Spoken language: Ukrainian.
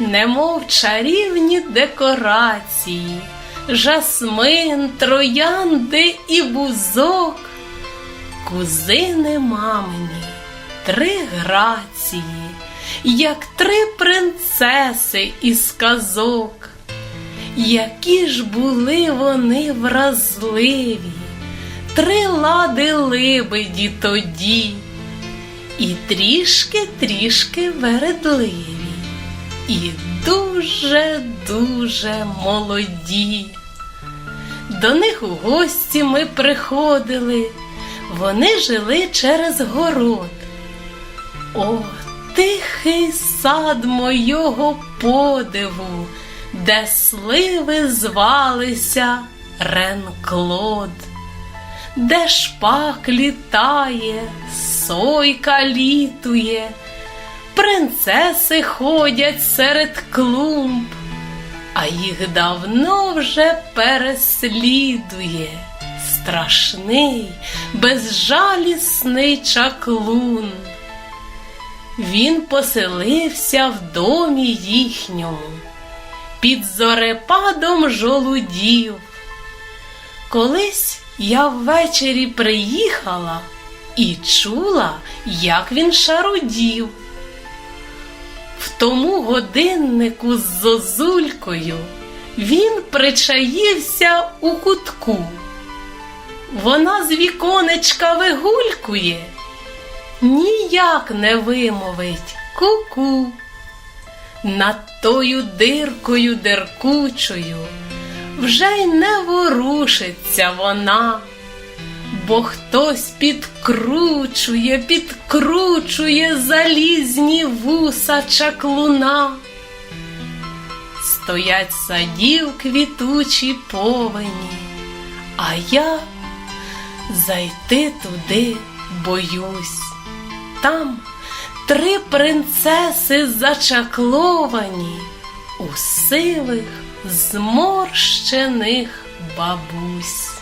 немов чарівні декорації, жасмин, троянди і бузок, кузини мамині, три грації, як три принцеси із казок. Які ж були вони вразливі, три лади либеді тоді, і трішки-трішки вередливі, і дуже-дуже молоді. До них у гості ми приходили, вони жили через город. О, тихий сад мойого подиву, де сливи звалися Ренклод, де шпак літає, сойка літує, принцеси ходять серед клумб, а їх давно вже переслідує страшний, безжалісний чаклун. Він поселився в домі їхньому, під зорепадом жолудів. Колись я ввечері приїхала і чула, як він шарудів. В тому годиннику з зозулькою він причаївся у кутку. Вона з віконечка вигулькує, ніяк не вимовить ку-ку. Над тою диркою деркучою вже й не ворушиться вона, бо хтось підкручує, підкручує залізні вуса чаклуна. Стоять садів квітучі повені, а я зайти туди боюсь. Там три принцеси зачакловані у сивих, зморщених бабусь.